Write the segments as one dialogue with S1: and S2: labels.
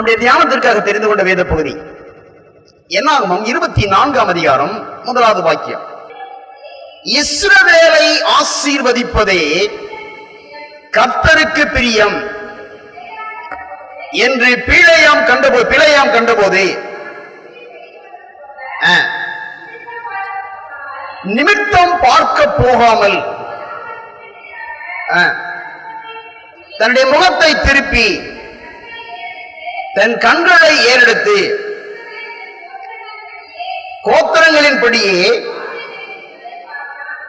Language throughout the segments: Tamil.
S1: நம்முடைய தியானத்திற்காக தெரிந்து கொண்ட வேத பகுதி. என்னாகமம் இருபத்தி நான்காம் அதிகாரம் முதலாவது வாக்கியம். இஸ்ரவேலை ஆசீர்வதிப்பதே கர்த்தருக்கு பிரியம் என்று பிழையாம் கண்டபோது பிழையாம் கண்டபோது நிமித்தம் பார்க்க போகாமல் தன்னுடைய முகத்தை திருப்பி தன் கண்களை ஏறெடுத்து கோத்திரங்களின்படியே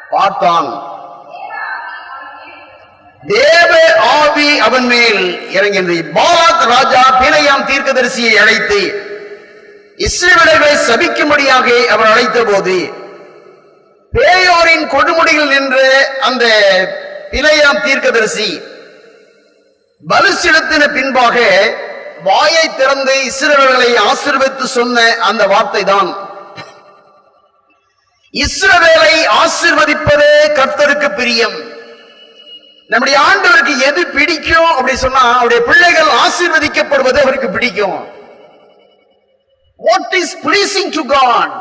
S1: பார்த்தான். தேவ ஆவி அவன் மேல் இறங்கியது. பாலாத் ராஜா பிணையாம் தீர்க்கதரிசியை அழைத்து இஸ்ரேலர்களை சபிக்கும்படியாக அவர் அழைத்த போது பேயோரின் கொடுமுடியில் நின்ற அந்த பிணையாம் தீர்க்கதரிசி பலு பின்பாக வாயை திறந்து இஸ்ரவேலர்களை ஆசிர்வித்து சொன்ன அந்த வார்த்தை தான் இஸ்ரவேலை ஆசிர்வதிப்பதே கர்த்தருக்கு பிரியம். நம்முடைய ஆண்டவருக்கு எது பிடிக்கும் அப்படி சொன்னா அவருடைய பிள்ளைகள் ஆசிர்வதிக்கப்படுவது அவருக்கு பிடிக்கும். What is pleasing to God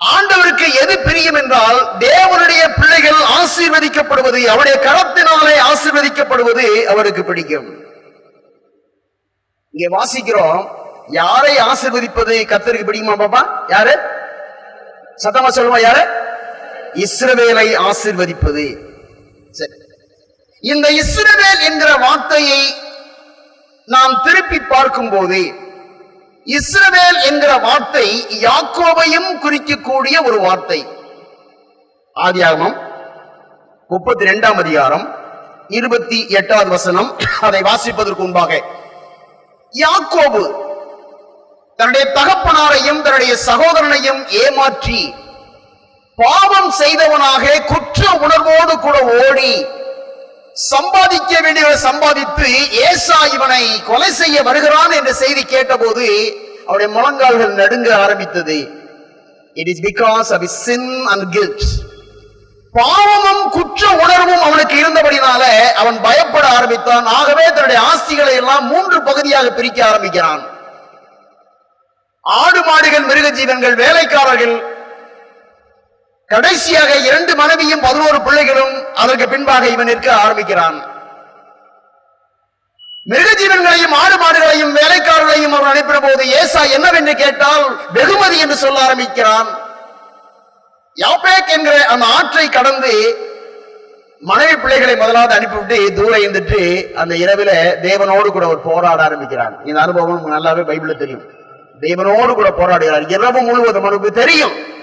S1: ஆண்டவருக்கு எது பிரியம் என்றால் தேவனுடைய பிள்ளைகள் ஆசீர்வதிக்கப்படுவது அவருடைய கரத்தினாலே ஆசீர்வதிக்கப்படுவது அவருக்கு பிடிக்கும். இங்கே வாசிக்கிறோம் யாரை ஆசிர்வதிப்பது கத்தருக்கு பிடிக்குமா பாப்பா? யாரு? சத்தமா சொல்லுமா யாரு? இஸ்ரவேலை ஆசிர்வதிப்பது. சரி. இந்த இஸ்ரவேல் என்கிற வார்த்தையை நாம் திருப்பி பார்க்கும் போது இஸ்ரவேல் என்கிற வார்த்தை யாக்கோவையும் குறிக்கக்கூடிய ஒரு வார்த்தை. ஆதியாகமம் முப்பத்தி ரெண்டாம் அதிகாரம் இருபத்தி எட்டாவது வசனம். அதை வாசிப்பதற்கு முன்பாக யாக்கோபு தன்னுடைய தகப்பனாரையும் தன்னுடைய சகோதரனையும் ஏமாற்றி பாவம் செய்தவனாக குற்ற உணர்வோடு கூட ஓடி சம்பாதிக்க வேண்டியவரை சம்பாதித்து ஏசா இவனை கொலை செய்ய வருகிறான் என்ற செய்தி கேட்டபோது அவருடைய முழங்கால்கள் நடுங்க ஆரம்பித்தது. It is because of sin and guilt பாவமும் குற்ற உணர்வும் அவனுக்கு இருந்தபடினால அவன் பயப்பட ஆரம்பித்தான். ஆகவே தன்னுடைய ஆஸ்திகளை எல்லாம் மூன்று பகுதியாக பிரிக்க ஆரம்பிக்கிறான். ஆடு மாடுகள் மிருக ஜீவன்கள் வேலைக்காரர்கள் கடைசியாக இரண்டு மனைவியும் பதினோரு பிள்ளைகளும் அதற்கு பின்பாக இவன் நிற்க ஆரம்பிக்கிறான். மிருகஜீவன்களையும் ஆடு மாடுகளையும் வேலைக்காரர்களையும் அவன் அனுப்பின போது ஏசா என்னவென்று கேட்டால் வெகுமதி என்று சொல்ல ஆரம்பிக்கிறான். யாப்பேக் என்கிற அந்த ஆற்றை கடந்து மனைவி பிள்ளைகளை முதலாவது அனுப்பிவிட்டு தூரம் இருந்துட்டு அந்த இரவில தேவனோடு கூட ஒரு போராட ஆரம்பிக்கிறான். இந்த அனுபவம் நல்லாவே பைபிள் தெரியும். தேவனோடு கூட போராடுகிறார். இரவு முழுவதும் அவனுக்கு தெரியும்.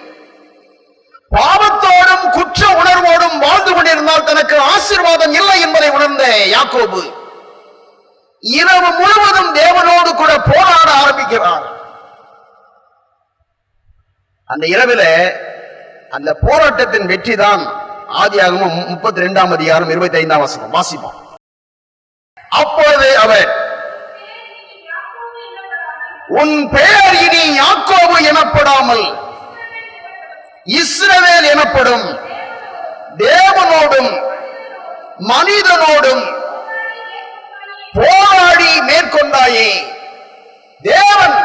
S1: பாவத்தோடும் குற்ற உணர்வோடும் வாழ்ந்து கொண்டிருந்தால் தனக்கு ஆசீர்வாதம் இல்லை என்பதை உணர்ந்த யாக்கோபு இரவு முழுவதும் தேவனோடு கூட போராட ஆரம்பிக்கிறார். அந்த இரவில அந்த போராட்டத்தின் வெற்றிதான் ஆதியாகவும் முப்பத்தி ரெண்டாம் அதிகாரம் இருபத்தி ஐந்தாம் வசனம் வாசிப்போம். அப்பொழுது அவர் உன் பெயர் இனி யாக்கோபு எனப்படாமல் இஸ்ரவேல் எனப்படும் தேவனோடும் மனிதனோடும் போராடி மேற்கொண்டாயே தேவன்.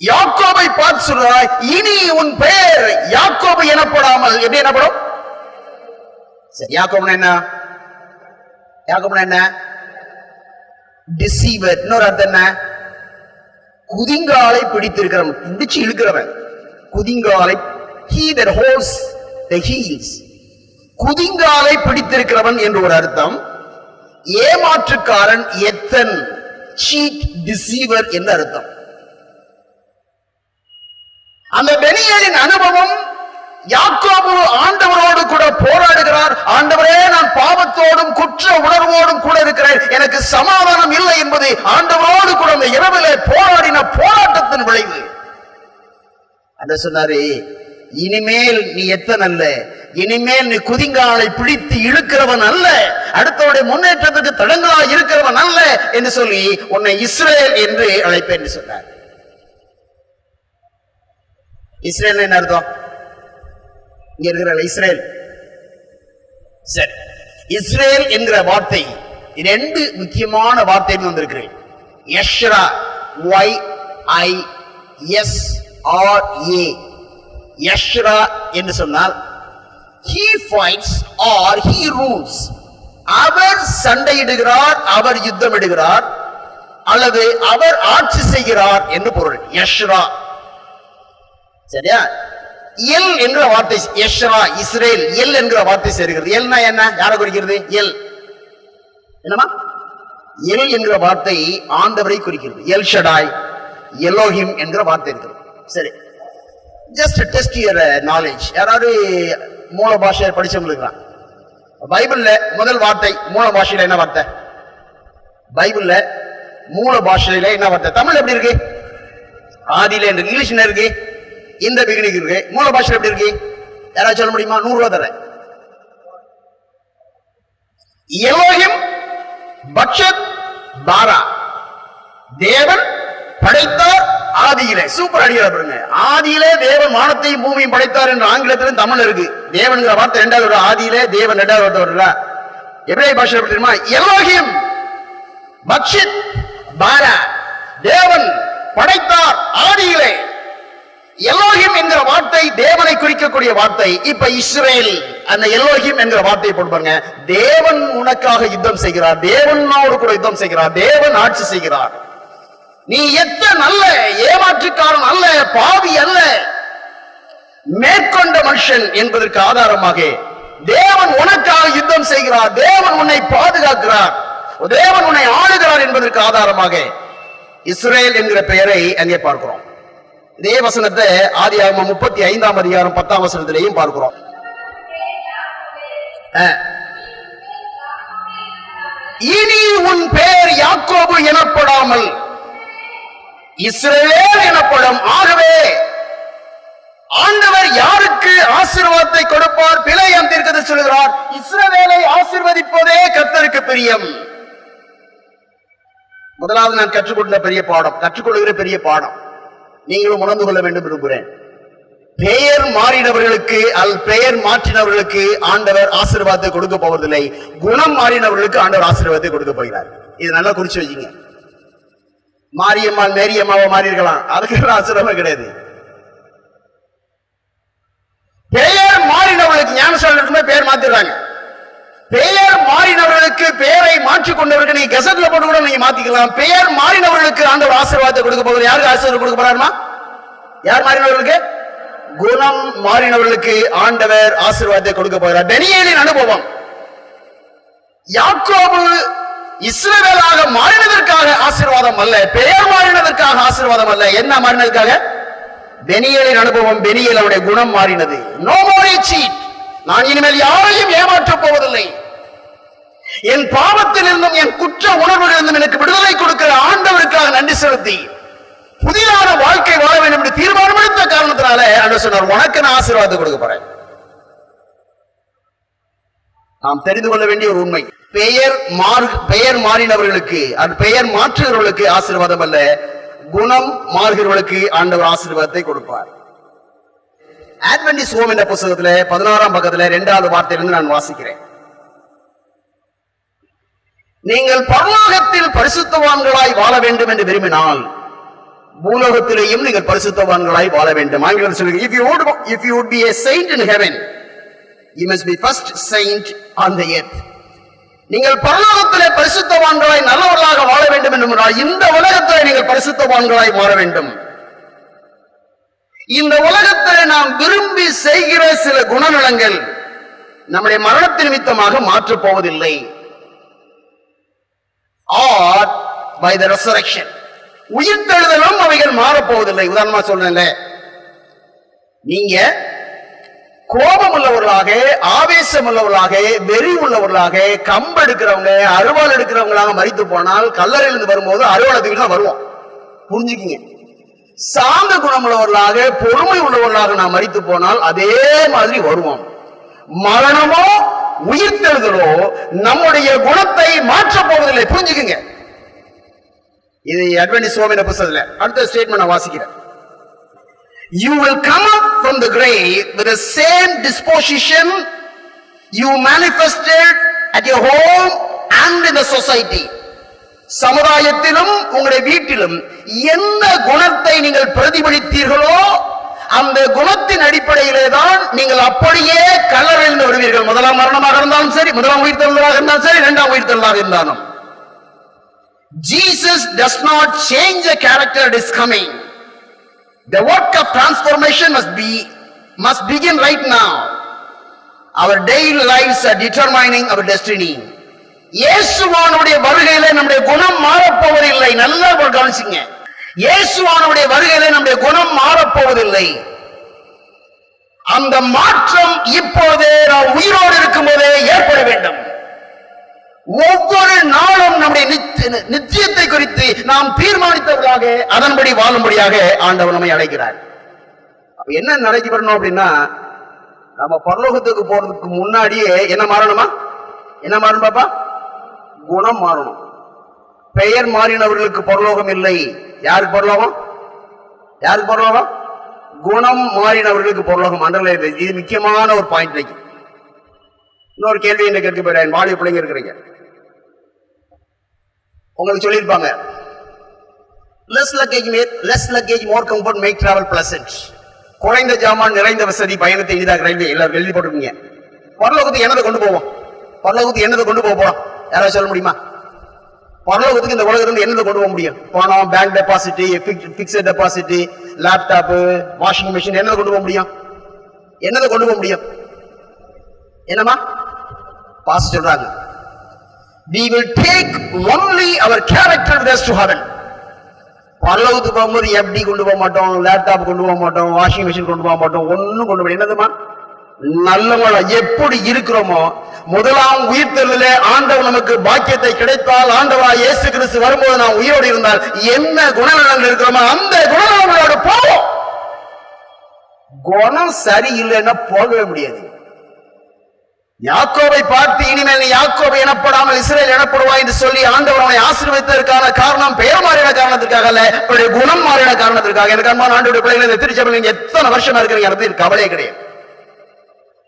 S1: யாக்கோபை பார்த்து சொல்றாய் இனி உன் பெயர் யாக்கோபு எனப்படாமல். எப்படி எனப்படும்? சரி யாக்கோபுனா என்ன? யாக்கோபுனா என்ன? டிசீவர் இன்னொரு அர்த்தம் என்ன? குதிங்காலை பிடித்திருக்கிறவன். பிடிச்சு இழுக்கிறவன். குதிங்காலை he that holds the heels. குதிங்காலை பிடித்திருக்கிறவன் என்று ஒரு அர்த்தம். ஏமாற்றுக்காரன் எத்தன் சீட் டிசீவர் என்று அர்த்தம். அந்த பெனியலின் அனுபவம் யாக்கோபு ஆண்டவரோடு கூட போராடுகிறார். ஆண்டவரே நான் பாவத்தோடும் குற்ற உணர்வோடும் கூட இருக்கிறேன். எனக்கு சமாதானம் இல்லை என்பது ஆண்டவரோடு கூட அந்த இரவிலே போராடின போராட்டத்தின் விளைவு. அந்த சொன்னாரு இனிமேல் நீ எத்தன் அல்ல? இனிமேல் நீ குதிங்காலை பிடித்து இழுக்கிறவன் அல்ல. அடுத்தவருடைய முன்னேற்றத்துக்கு தடங்களா இருக்கிறவன் அல்ல என்று சொல்லி உன்னை இஸ்ரேல் என்று அழைப்பேன் சொன்னார். இஸ்ரேல் என்ன அர்த்தம்? இங்க இருக்கிற இஸ்ரேல். சரி. இஸ்ரேல் என்கிற வார்த்தை ரெண்டு முக்கியமான வார்த்தைன்னு வந்திருக்கிறேன். Ezra Y I S R A யஷ்ரா என்று சொன்னால் he fights or he rules. அவர் சண்டையிடுகிறார் அவர் யுத்தமிடுகிறார் அல்லது அவர் ஆட்சி செய்கிறார் என்று பொருள். யஷ்ரா சரியா? எல் என்ற வார்த்தை யஷ்ரா இஸ்ரேல் எல் என்கிற வார்த்தை சேர்கிறது. எல்னா என்ன? யாரை குறிக்கிறது? எல் என்னமா எல் என்கிற வார்த்தை ஆண்டவரை குறிக்கிறது. எல் ஷடாய் எலோஹிம் என்கிற வார்த்தை இருக்கிறது. சரி. ஜஸ்ட் டெஸ்ட் இயர் நாலேஜ் யாராவது மூல பாஷையை படிச்சவங்களுக்கு பைபிள்ல முதல் வார்த்தை மூல பாஷையில என்ன வார்த்தை? பைபிள்ல மூல பாஷையில என்ன வார்த்தை? தமிழ் எப்படி இருக்கு? ஆதியில இருக்கு இங்கிலீஷ் என்ன இருக்கு? இந்த பிகினிங் இருக்கு. மூல பாஷை எப்படி இருக்கு? யாராவது சொல்ல முடியுமா? நூறு ரூபா தரேன். எலோஹிம் பக்ஷத் பாரா. தேவன் படைத்தார் ஆதியிலே சூப்பர் அடிகளை பாருங்க. ஆதியிலே தேவன் வானத்தையும் பூமியும் படைத்தார் என்று ஆங்கிலத்திலும் தமிழ் இருக்கு. தேவன்கிற வார்த்தை ரெண்டாவது வரும். ஆதியிலே தேவன் ரெண்டாவது வார்த்தை வருதா எப்படி பாஷை எப்படி தெரியுமா? எலோஹிம் பக்ஷித் பாரா. தேவன் படைத்தார் ஆதியிலே. எல்லோகியம் என்கிற வார்த்தை தேவனை குறிக்கக்கூடிய வார்த்தை. இப்ப இஸ்ரேல் அந்த எல்லோகியம் என்கிற வார்த்தையை போடுப்பாங்க தேவன் உனக்காக யுத்தம் செய்கிறார். தேவனோடு கூட யுத்தம் செய்கிறார். தேவன் ஆட்சி செய்கிறார். நீ எத்த நல்ல ஏமாற்றுக்காரன் அல்ல பாவி அல்ல. மேற்கொண்ட மனுஷன் என்பதற்கு ஆதாரமாக தேவன் உனக்காக யுத்தம் செய்கிறார் தேவன் உன்னை பாதுகாக்கிறார் தேவன் உன்னை ஆளுகிறார் என்பதற்கு ஆதாரமாக இஸ்ரேல் என்கிற பெயரை அங்கே பார்க்கிறோம். இதே வசனத்தை ஆதி முப்பத்தி ஐந்தாம் அதிகாரம் பத்தாம் வசனத்திலையும் பார்க்கிறோம். இனி உன் பெயர் யாக்கோபு எனப்படாமல் இஸ்ரேல் எனப்படும் ஆகவே ஆண்டவர் யாருக்கு ஆசீர்வாதத்தை கொடுப்பார் பிழையம் தீர்க்கது சொல்கிறார்? இஸ்ரவேலை ஆசீர்வதிப்பதே கர்த்தருக்கு பிரியம். முதலாவது நான் கற்றுக்கொண்ட பெரிய பாடம் கற்றுக்கொள்கிற பெரிய பாடம். நீங்களும் உணர்ந்து கொள்ள வேண்டும் விரும்புகிறேன். பெயர் மாறினவர்களுக்கு அல் பெயர் மாற்றினவர்களுக்கு ஆண்டவர் ஆசீர்வாதத்தை கொடுக்க போவதில்லை. குணம் மாறினவர்களுக்கு ஆண்டவர் ஆசீர்வாதத்தை கொடுக்க போகிறார். இது நல்லா குறிச்சு வச்சுங்க. மாரியம்மாள் மேரியம்மாவை மாறி இருக்கலாம் அதுக்கு ஆசீர்வாதம் கிடையாது. பெயர் மாறினவர்களுக்கு ஞானசாலத்துமே பெயர் மாத்திடுறாங்க. பெயர் மாறினவர்களுக்கு பெயரை மாற்றி கொண்டவர்களுக்கு நீங்க கெசட்ல போட்டு கூட நீங்க மாத்திக்கலாம். பெயர் மாறினவர்களுக்கு ஆண்டவர் ஆசீர்வாதத்தை கொடுக்க போகிறார் யாருக்கு ஆசீர்வாதம் கொடுக்க போறாருமா? யார் மாறினவர்களுக்கு? குணம் மாறினவர்களுக்கு ஆண்டவர் ஆசீர்வாதத்தை கொடுக்க போகிறார். டெனியலின் அனுபவம். யாக்கோபு இஸ்ரவேலாக மாறினதற்காக ஆசீர்வாதம் அல்ல பெயர் மாறினதற்காக ஆசீர்வாதம் அல்ல. என்ன மாறினதுக்காக பெனியலின் அனுபவம் பெனியல் அவருடைய குணம் மாறினது. நோ மோர் சீட் நான் இனிமேல் யாரையும் ஏமாற்றப் போவதில்லை. என் பாவத்திலிருந்தும் என் குற்ற உணர்வுகளிலிருந்தும் எனக்கு விடுதலை கொடுக்கிற ஆண்டவருக்காக நன்றி செலுத்தி புதிதான வாழ்க்கை வாழ வேண்டும் என்று தீர்மானம் எடுத்த காரணத்தினால அன்று சொன்னார் உனக்கு நான் ஆசீர்வாதம் கொடுக்க போறேன். நாம் தெரிந்து கொள்ள வேண்டிய ஒரு உண்மை. பெயர் மாறு பெயர் மாறினவர்களுக்கு அது பெயர் மாற்றுகிறவர்களுக்கு ஆசீர்வாதம் அல்ல குணம் மாறுகிறவர்களுக்கு ஆண்டவர் ஆசீர்வாதத்தை கொடுப்பார். அட்வென்டிஸ் ஹோம் என்ற புத்தகத்துல பதினாறாம் பக்கத்துல இரண்டாவது வார்த்தையிலிருந்து நான் வாசிக்கிறேன். நீங்கள் பரலோகத்தில் பரிசுத்தவான்களாய் வாழ வேண்டும் என்று விரும்பினால் பூலோகத்திலேயும் நீங்கள் பரிசுத்தவான்களாய் வாழ வேண்டும். ஆங்கிலம் சொல்லுங்க if you if you you would be a saint in heaven you must be first saint on நீங்கள் பரலோகத்திலே பரிசுத்தவான்களாய் நல்லவர்களாக வாழ வேண்டும் என்றால் இந்த உலகத்திலே நீங்கள் பரிசுத்தவான்களாய் மாற வேண்டும். இந்த உலகத்தில் நாம் விரும்பி செய்கிற சில குணநலங்கள் நம்முடைய மரணத்தின் நிமித்தமாக மாற்றப் போவதில்லை. ஆர் பை த ரெசரக்ஷன் உயிர்த்தெழுதலும் அவைகள் மாறப்போவதில்லை உதாரணமா சொல்றேன்ல. நீங்க கோபம் உள்ளவர்களாக ஆவேசம் உள்ளவர்களாக வெறி உள்ளவர்களாக கம்பு எடுக்கிறவங்க அருவாள் எடுக்கிறவங்களாக மறித்து போனால் கல்லறையிலிருந்து வரும்போது அருவாளத்துக்கு தான் வருவோம் புரிஞ்சுக்கிங்க. சாந்த குணமுள்ளவர்களாக பொறுமை உள்ளவர்களாக நாம் மறித்து போனால் அதே மாதிரி வருவோம் மரணமோ உயிர்த்தெழுதலோ நம்முடைய குணத்தை மாற்றப் போவதில்லை. புரிஞ்சுக்குங்க. இது அட்வென்டிஸ் ஹோம் புத்தகத்துல அடுத்த ஸ்டேட்மெண்ட் நான் வாசிக்கிறேன். You will come up from the grave with the same disposition you manifested at your home and in the society. சமுதாயத்திலும் உங்களுடைய வீட்டிலும் எந்த குணத்தை நீங்கள் பிரதிபலித்தீர்களோ அந்த குணத்தின் அடிப்படையிலே தான் நீங்கள் அப்படியே கல்லறைந்து வருவீர்கள். முதலாம் மரணமாக இருந்தாலும் சரி முதலாம் உயிர்த்தெழுதலாக இருந்தாலும் சரி இரண்டாம் உயிர்த்தெழுதலாக இருந்தாலும். Jesus does not change the character that is. The work of transformation must be, must begin right now. Our daily lives are determining our destiny. இயேசுவானுடைய வருகையில நம்முடைய குணம் மாறப்போவதில்லை நல்லா ஒரு கவனிச்சுங்க இயேசுவானுடைய வருகையில நம்முடைய குணம் மாறப்போவதில்லை அந்த மாற்றம் இப்போதே நாம் உயிரோடு இருக்கும்போதே ஏற்பட வேண்டும் ஒவ்வொரு நாளும் நம்முடைய நிச்சயத்தை குறித்து நாம் தீர்மானித்தவர்களாக அதன்படி வாழும்படியாக ஆண்டவர் நம்மை அழைக்கிறார். அப்ப என்ன நடைபெறணும் அப்படின்னா நம்ம பரலோகத்துக்கு போறதுக்கு முன்னாடியே என்ன மாறணுமா? என்ன மாறணும் பாப்பா? குணம் மாறணும். பெயர் மாறினவர்களுக்கு பரலோகம் இல்லை. யாருக்கு பரலோகம்? யாருக்கு பரலோகம்? குணம் மாறினவர்களுக்கு பரலோகம். அண்டர்லைன் இது முக்கியமான ஒரு பாயிண்ட் இன்னொரு கேள்வி என்ன கேட்க போறேன்? வாலிய பிள்ளைங்க இருக்கிறீங்க. உங்களுக்கு சொல்லியிருப்பாங்க. Less luggage less luggage more comfort make travel pleasant குறைந்த ஜாமான் நிறைந்த வசதி பயணத்தை எளிதாக ரயில்வே எல்லாரும் எழுதி போட்டுருக்கீங்க. பரலோகத்துக்கு என்னதை கொண்டு போவோம்? பரலோகத்துக்கு என்னதை கொண்டு போக போறோம்? யாராவது சொல்ல முடியுமா? பரலோகத்துக்கு இந்த உலகத்துல என்னதை கொண்டு போக முடியும்? பணம் bank deposit fixed deposit laptop washing machine என்னதை கொண்டு போக முடியும்? என்னதை கொண்டு போக முடியும்? என்னமா பாஸ் சொல்றாங்க. We will take only our character with us to heaven பரலோகத்துக்கு போகும்போது எப்படி கொண்டு போக மாட்டோம் லேப்டாப் கொண்டு போக மாட்டோம் வாஷிங் மிஷின் கொண்டு போக மாட்டோம் ஒன்றும் கொண்டு போய் என்னதுமா? நல்லவங்கள எப்படி இருக்கிறோமோ முதலாம் உயிர்த்தெழுதலே ஆண்டவர் நமக்கு பாக்கியத்தை கிடைத்தால் ஆண்டவரா இயேசு கிறிஸ்து வரும்போது நாம் உயிரோடு இருந்தால் என்ன குணநலன் இருக்கிறோமோ அந்த குணநலங்களோடு போவோம். குணம் சரியில்லைன்னா போகவே முடியாது. யாக்கோவை பார்த்து இனிமேல் நீ யாக்கோவை எனப்படாமல் இஸ்ரேல் எனப்படுவாய் என்று சொல்லி ஆண்டவர் அவனை ஆசீர்வதித்ததற்கான காரணம் பெயர் மாறின காரணத்திற்காக அல்ல அவருடைய குணம் மாறின காரணத்திற்காக. எனக்கு அன்பான ஆண்டு பிள்ளைகளை இந்த திருச்சபையில் நீங்க எத்தனை வருஷமா இருக்கிறீங்க? அதை கவலையே கிடையாது.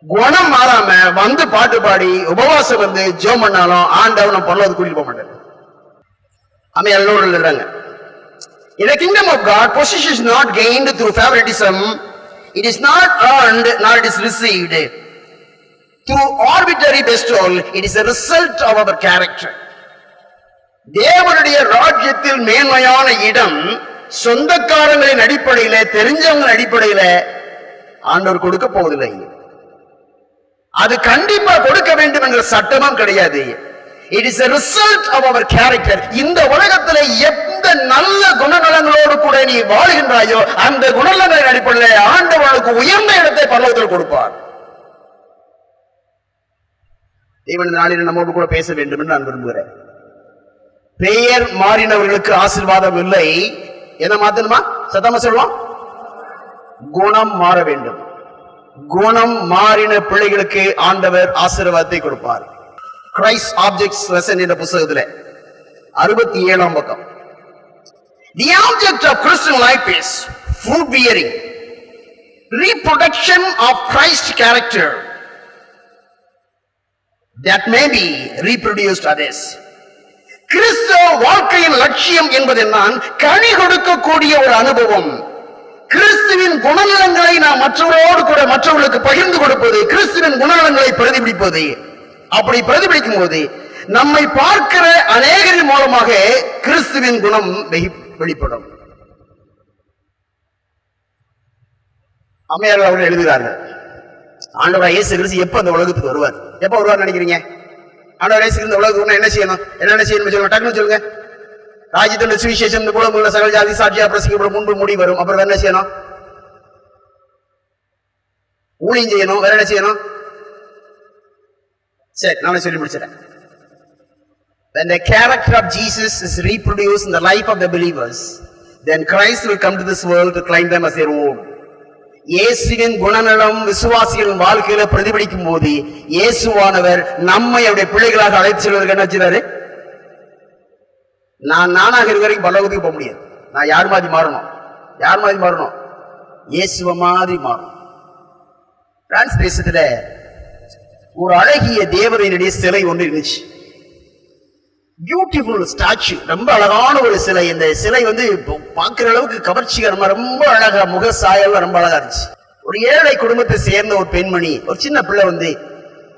S1: குணம் மாறாம வந்து பாட்டு பாடி உபவாசம் வந்து ஜோம் பண்ணாலும் ஆண்டவன் நம்ம பரலோகத்துக்கு கூட்டிட்டு போக மாட்டாரு. அமை எல்லோரும் எழுதுறாங்க. In the kingdom of God, position is not gained through favoritism. It is not earned, nor it is received. Through arbitrary bestowal, it is a result of our character. தேவனுடைய ராஜ்யத்தில் மேன்மையான இடம் சொந்தக்காரங்களின் அடிப்படையில தெரிஞ்சவங்க அடிப்படையில ஆண்டவர் கொடுக்க போவதில்லை. அது கண்டிப்பா கொடுக்க வேண்டும் என்ற சட்டமும் கிடையாது. It is result of our character இந்த உலகத்துல எந்த நல்ல குணநலங்களோடு கூட நீ வாழ்கின்றாயோ அந்த குணநலங்களின் அடிப்படையில் ஆண்டவனுக்கு உயர்ந்த இடத்தை பரலோகத்தில் கொடுப்பார். தேவன் நாளில் நம்மோடு கூட பேச வேண்டும் என்று நான் விரும்புகிறேன். பெயர் மாறினவர்களுக்கு ஆசீர்வாதம் இல்லை. என்ன மாத்தணுமா சத்தமா சொல்லுவோம்? குணம் மாற வேண்டும். குணம் மாறின பிள்ளைகளுக்கு ஆண்டவர் ஆசீர்வாதத்தை கொடுப்பார். கிரைஸ்ட் ஆப்ஜெக்ட்ஸ் லெசன் என்ற புத்தகத்துல அறுபத்தி ஏழாம் பக்கம். The object of Christian life is fruit bearing reproduction of Christ character. That may be reproduced others. கிறிஸ்தவ வாழ்க்கையின் லட்சியம் என்பது நான் கனி கொடுக்கக்கூடிய ஒரு அனுபவம். கிறிஸ்துவின் குணநலங்களை நாம் மற்றவரோடு கூட மற்றவர்களுக்கு பகிர்ந்து கொடுப்பது கிறிஸ்துவின் குணநலங்களை பிரதிபலிப்பது அப்படி பிரதிபலிக்கும் போது நம்மை பார்க்கிற அநேகரின் மூலமாக கிறிஸ்துவின் குணம் வெளிப்படும். அம்மையார் அவர்கள் எழுதுகிறார்கள் ஆண்டோட இயேசு கிறிஸ்து எப்ப அந்த உலகத்துக்கு வருவார்? எப்ப வருவார் நினைக்கிறீங்க? ஆண்டோட இயேசு கிறிஸ்து இந்த உலகத்துக்கு என்ன செய்யணும்? என்னென்ன செய்யணும் சொல்லுங்க? டக்குன்னு சொல்லுங்க. ராஜ்யத்தோட சுவிசேஷம் இந்த குலமுள்ள சகல ஜாதி சாட்சியா பிரசிக்கப்படும் முன்பு முடி வரும். அப்புறம் என்ன செய்யணும்? ஊழியம் செய்யணும். வேற என்ன செய்யணும்? சரி நானே சொல்லி முடிச்சிடறேன். When the character of Jesus is reproduced in the life of the believers, then Christ will come to this world to claim them as their own. இயேசுவின் குணநலம் விசுவாசிகளின் வாழ்க்கையில பிரதிபலிக்கும் போது இயேசுவானவர் நம்மை அவருடைய பிள்ளைகளாக அழைத்து செல்வதற்கு என்ன செய்றாரு நான் நானாக இருக்கிற வரைக்கும் பரலோகத்துக்கு போக முடியாது. நான் யார் மாதிரி மாறணும்? யார் மாதிரி மாறணும்? இயேசுவ மாதிரி மாறணும். பிரான்ஸ் தேசத்துல ஒரு அழகிய தேவதையினுடைய சிலை ஒன்று இருந்துச்சு. பியூட்டிஃபுல் ஸ்டாச்சு ரொம்ப அழகான ஒரு சிலை. இந்த சிலை வந்து பார்க்குற அளவுக்கு கவர்ச்சிகரமா ரொம்ப அழகா முக சாயலாம் ரொம்ப அழகா இருந்துச்சு. ஒரு ஏழை குடும்பத்தை சேர்ந்த ஒரு பெண்மணி ஒரு சின்ன பிள்ளை வந்து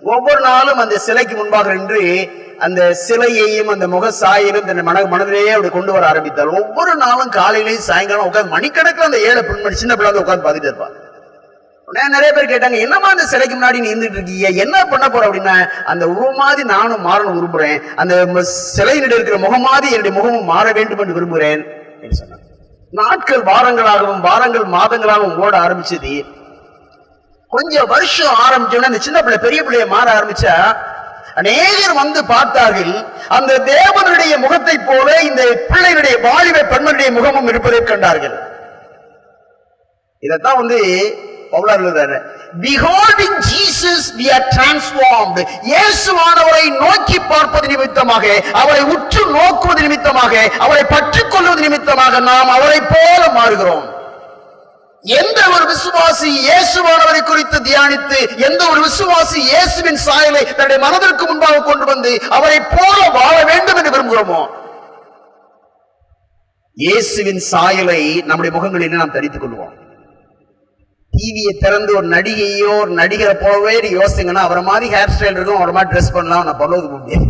S1: ஒவ்வொரு நாளும் அந்த சிலைக்கு முன்பாக நின்று அந்த சிலையையும் அந்த முக சாயலும் தன் மன மனதிலேயே அப்படி கொண்டு வர ஆரம்பித்தார் ஒவ்வொரு நாளும் காலையிலையும் சாயங்காலம் உட்காந்து மணிக்கணக்கில் அந்த ஏழை பெண்மணி சின்ன பிள்ளை வந்து உட்காந்து பார்த்துட்டு இருப்பார் நிறைய பேர் கேட்டாங்க என்னமா அந்த சிலைக்கு முன்னாடி நீ இருந்துட்டு இருக்கீங்க என்ன பண்ண போற அப்படின்னா அந்த உருவம் மாதிரி நானும் மாறணும் விரும்புறேன். அந்த சிலையினிட இருக்கிற முகம் மாதிரி என்னுடைய முகமும் மாற வேண்டும் என்று விரும்புகிறேன் என்று சொன்னார் நாட்கள் வாரங்களாகவும் வாரங்கள் மாதங்களாகவும் ஓட ஆரம்பிச்சது. கொஞ்சம் வருஷம் ஆரம்பிச்சோன்னா அந்த சின்ன பிள்ளை பெரிய பிள்ளைய மாற ஆரம்பிச்சா அநேகர் வந்து பார்த்தார்கள் அந்த தேவனுடைய முகத்தை போல இந்த பிள்ளையினுடைய வாலிப பெண்மனுடைய முகமும் இருப்பதை கண்டார்கள். இதத்தான் வந்து எழுதுறாரு beholding jesus we are transformed. இயேசுவானவரை நோக்கி பார்ப்பது நிமித்தமாக அவரை உற்று நோக்குவது நிமித்தமாக அவரை பற்றிக் கொள்வது நிமித்தமாக நாம் அவரை போல மாறுகிறோம். எந்த ஒரு விசுவாசி இயேசுவானவரை குறித்து தியானித்து எந்த ஒரு விசுவாசி இயேசுவின் சாயலை தன்னுடைய மனதிற்கு முன்பாக கொண்டு வந்து அவரை போல வாழ வேண்டும் என்று விரும்புகிறோமோ? இயேசுவின் சாயலை நம்முடைய முகங்களில் நாம் தரித்துக் கொள்வோம்? டிவியை திறந்து ஒரு நடிகையோ ஒரு நடிகரை போகவே யோசிங்கன்னா அவரை மாதிரி ஹேர் ஸ்டைல் இருக்கும் அவரை மாதிரி ட்ரெஸ் பண்ணலாம் நான் பரலோகத்துக்கு முடியாது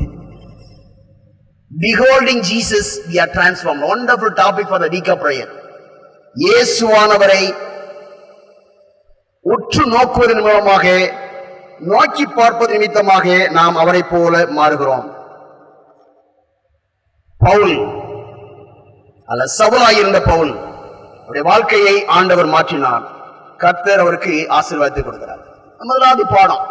S1: beholding Jesus we are transform wonderful topic for the week of இயேசுவானவரை உற்று நோக்குவதன் மூலமாக நோக்கி பார்ப்பது நிமித்தமாக நாம் அவரை போல மாறுகிறோம். பவுல் அல்ல சவுலாயிருந்த பவுல் அவருடைய வாழ்க்கையை ஆண்டவர் மாற்றினார். கர்த்தர் அவருக்கு ஆசீர்வாதத்தை கொடுக்கிறார். முதலாவது பாடம்.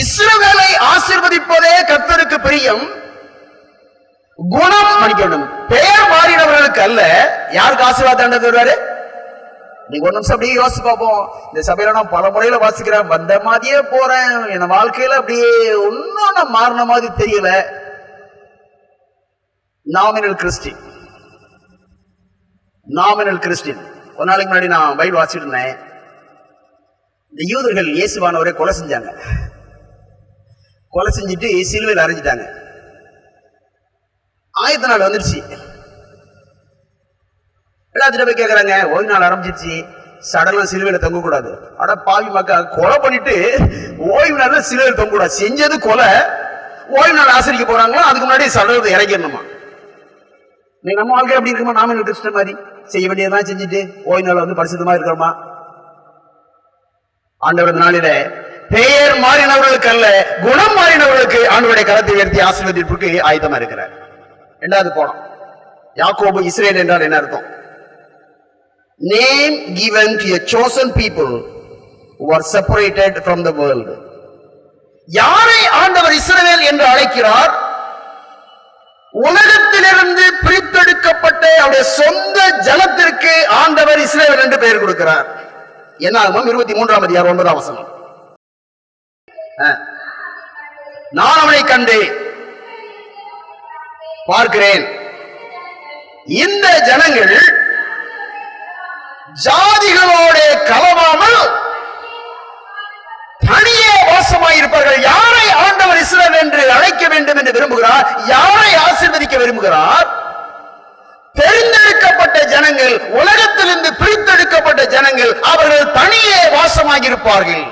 S1: இஸ்ரவேலை ஆசிர்வதிப்பதே கர்த்தருக்கு பிரியம். குணம் மன்னிக்கணும் பெயர் மாறினவர்களுக்கு அல்ல. யாருக்கு ஆசீர்வாதம் வருவாரு நீங்க ஒரு நிமிஷம் அப்படியே யோசிச்சு பார்ப்போம். இந்த சபையில நான் பல முறையில வாசிக்கிறேன். வந்த மாதிரியே போறேன். என் வாழ்க்கையில அப்படியே ஒன்னும் நான் மாறின மாதிரி தெரியல. Nominal Christian. Nominal Christian. ஒரு நாளைக்கு முன்னாடி நான் பைபிள் வாசிட்டு இருந்தேன். இந்த யூதர்கள் இயேசுவானவரை கொலை செஞ்சாங்க. கொலை செஞ்சுட்டு சிலுவையில் அரைஞ்சிட்டாங்க ஆயத்த நாள் வந்துருச்சு. எல்லாத்திட்ட போய் கேட்குறாங்க ஓய்வு நாள் ஆரம்பிச்சிருச்சு. சடலம் சிலுவையில தொங்கக்கூடாது. அட பாவி மக்கா கொலை பண்ணிட்டு ஓய்வு நாள் சிலுவையில் தொங்கக்கூடாது. செஞ்சது கொலை. ஓய்வு நாள் ஆசிரிக்க போறாங்களோ? அதுக்கு முன்னாடி சடலத்தை இறங்கிடணுமா நீ நம்ம வாழ்க்கை எப்படி இருக்குமா நாம கிறிஸ்டன் மாதிரி? செய்ய வேண்டியதெல்லாம் செஞ்சுட்டு ஓய்வு நாள் வந்து பரிசுத்தமா இருக்கிறோமா? ஆண்டவர் இந்த நாளில பெயர் மாறினவர்களுக்கு அல்ல குணம் மாறினவர்களுக்கு ஆண்டவருடைய கரத்தை உயர்த்தி ஆசீர்வதிப்புக்கு ஆயத்தமா இருக்கிறார். ரெண்டாவது போனோம் யாக்கோபு இஸ்ரேல் என்றால் என்ன அர்த்தம்? Name given to chosen people are separated from the world யாரை ஆண்டவர் இஸ்ரேல் என்று அழைக்கிறார்? உலகத்திலிருந்து பிரித்தெடுக்கப்பட்ட அவருடைய சொந்த ஜனத்திற்கு ஆண்டவர் இஸ்ரேல் என்று பெயர் கொடுக்கிறார். என்ன ஆகும் இருபத்தி மூன்றாம் அதிகாரம் ஒன்பதாம் வசனம். நான் அவனை கண்டேன் பார்க்கிறேன். இந்த ஜனங்கள் ஜாதிகளோட கலவாமல் தனியே வாசமாயிருப்பார்கள். யார்? ஆண்டவர் என்று அழைக்க வேண்டும் என்று விரும்புகிறார். யாரை ஆசீர்வதிக்க விரும்புகிறார்? தெரிந்தெடுக்கப்பட்ட ஜனங்கள் உலகத்திலிருந்து பிரித்தெடுக்கப்பட்ட ஜனங்கள் அவர்கள் தனியே வாசமாகியிருப்பார்கள்.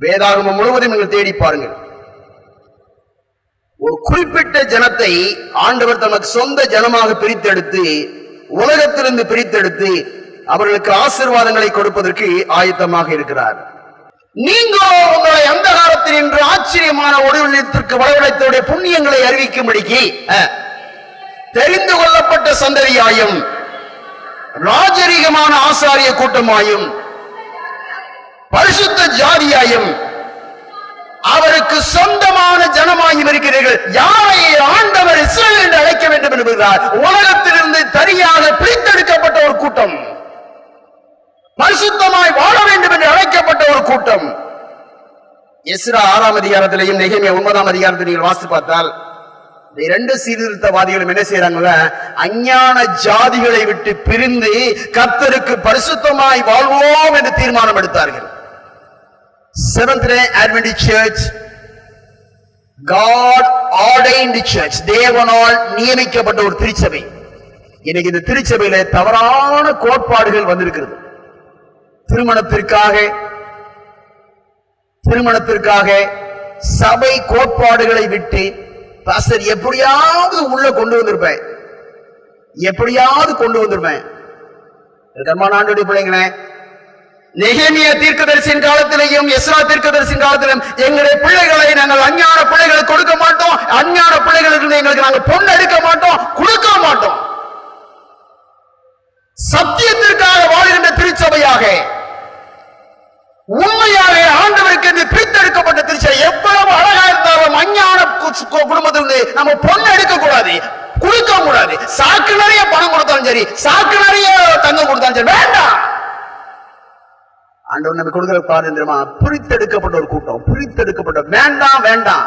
S1: வேதாகமம் முழுவதும் நீங்கள் தேடி பாருங்கள். ஒரு குறிப்பிட்ட ஜனத்தை ஆண்டவர் தமக்கு சொந்த ஜனமாக பிரித்தெடுத்து உலகத்திலிருந்து பிரித்தெடுத்து அவர்களுக்கு ஆசீர்வாதங்களை கொடுப்பதற்கு ஆயத்தமாக இருக்கிறார். நீங்களோ உங்களை அந்தகாரத்தில் இன்று ஆச்சரியமான ஒளிவெளியத்திற்கு வரவழைத்தோடைய புண்ணியங்களை அறிவிக்கும்படிக்கு தெரிந்து கொள்ளப்பட்ட சந்ததியாயும் ராஜரீகமான ஆசாரிய கூட்டமாயும் பரிசுத்த ஜாதியாயும் அவருக்கு சொந்தமான ஜனமாயும் இருக்கிறீர்கள். யாரை ஆண்டவர் இஸ்ரேல் என்று அழைக்க வேண்டும் என்பதுதான். உலகத்திலிருந்து தனியாக பிரித்தெடுக்கப்பட்ட ஒரு கூட்டம். பரிசுத்தமாய் வாழ வேண்டும் என்று அழைக்கப்பட்ட ஒரு கூட்டம் எஸ்ரா ஆறாம் அதிகாரத்திலையும் நெகமிய ஒன்பதாம் அதிகாரத்திலையும் வாசித்து பார்த்தால் இரண்டு சீர்திருத்தவாதிகளும் என்ன செய்யறாங்கல்ல அஞ்ஞான ஜாதிகளை விட்டு பிரிந்து கர்த்தருக்கு பரிசுத்தமாய் வாழ்வோம் என்று தீர்மானம் எடுத்தார்கள் Seventh day church Church, God ordained church, தேவனால் நியமிக்கப்பட்ட ஒரு திருச்சபை. இன்னைக்கு இந்த திருச்சபையில தவறான கோட்பாடுகள் வந்திருக்கிறது. திருமணத்திற்காக திருமணத்திற்காக சபை கோட்பாடுகளை விட்டு பாஸ்டர் எப்படியாவது உள்ள கொண்டு வந்திருப்பேன். எப்படியாவது கொண்டு வந்திருப்பேன். கர்மான ஆண்டுடைய பிள்ளைங்களே நெகேமியா தீர்க்கதரிசியின் காலத்திலையும் எஸ்ரா தீர்க்கதரிசியின் காலத்திலும் எங்களுடைய பிள்ளைகளை நாங்கள் அஞ்ஞான பிள்ளைகளை கொடுக்க மாட்டோம். அஞ்ஞான பிள்ளைகளுக்கு எங்களுக்கு நாங்கள் பொண்ணு எடுக்க மாட்டோம் கொடுக்க மாட்டோம். சத்தியத்திற்காக வாழ்கின்ற திருச்சபையாக உண்மையாக ஆண்டவருக்கு என்று பிரித்தெடுக்கப்பட்ட திருச்சபை எவ்வளவு அழகா இருந்தாலும் அஞ்ஞான கு- கு- குடும்பத்திலிருந்து நம்ம பொண்ணு எடுக்க கூடாது கொடுக்க கூடாது. சாக்கு நிறைய பணம் கொடுத்தாலும் சரி சாக்கு நிறைய தங்கம் கொடுத்தாலும் சரி வேண்டாம். ஆண்டவர் நம்ம கொடுக்கிற பாரு பிரித்தெடுக்கப்பட்ட ஒரு கூட்டம் பிரித்தெடுக்கப்பட்ட வேண்டாம் வேண்டாம்.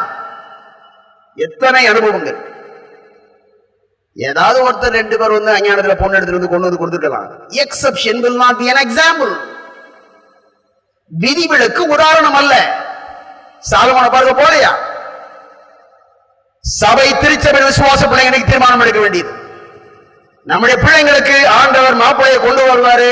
S1: எத்தனை அனுபவங்கள்? ஏதாவது ஒருத்தர் ரெண்டு பேர் வந்து அஞ்ஞானத்துல பொண்ணு எடுத்துட்டு வந்து கொண்டு வந்து கொடுத்துருக்கலாம். Exception will not be an விதிவிலக்கு உதாரணம் அல்ல. சாலமான பாருங்க போலையா சபை திருச்சபை விசுவாச பிள்ளைங்களுக்கு தீர்மானம் எடுக்க வேண்டியது. நம்முடைய பிள்ளைங்களுக்கு ஆண்டவர் மாப்பிள்ளையை கொண்டு வருவாரு.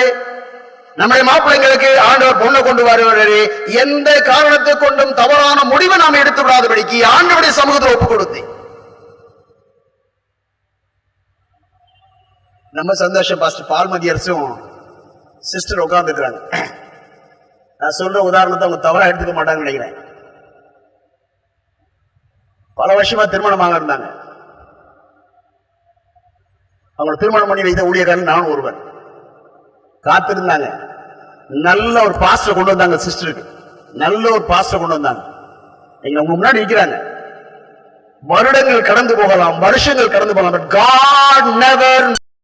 S1: நம்முடைய மாப்பிள்ளைங்களுக்கு ஆண்டவர் பொண்ணை கொண்டு வருவாரு. எந்த காரணத்தை கொண்டும் தவறான முடிவை நாம் எடுத்து விடாதபடிக்கு ஆண்டவருடைய சமூகத்தில் ஒப்பு கொடுத்து. நம்ம சந்தோஷம் பாஸ்டர் பால்மதி அரசும் சிஸ்டர் உட்கார்ந்துக்கிறாங்க நான் சொல்ற உதாரணத்தை அவங்க தவறா எடுத்துக்க மாட்டாங்கன்னு நினைக்கிறேன். பல வருஷமா திருமணமாக இருந்தாங்க. அவங்களை திருமணம் பண்ணி வைத்த ஊழியர்கள் நானும் ஒருவர் காத்திருந்தாங்க. நல்ல ஒரு பாஸ்டர் கொண்டு வந்தாங்க சிஸ்டருக்கு நல்ல ஒரு பாஸ்டர் கொண்டு வந்தாங்க. நீங்க உங்க முன்னாடி நிக்கிறாங்க. வருடங்கள் கடந்து போகலாம் வருஷங்கள் கடந்து போகலாம் பட் காட் நெவர்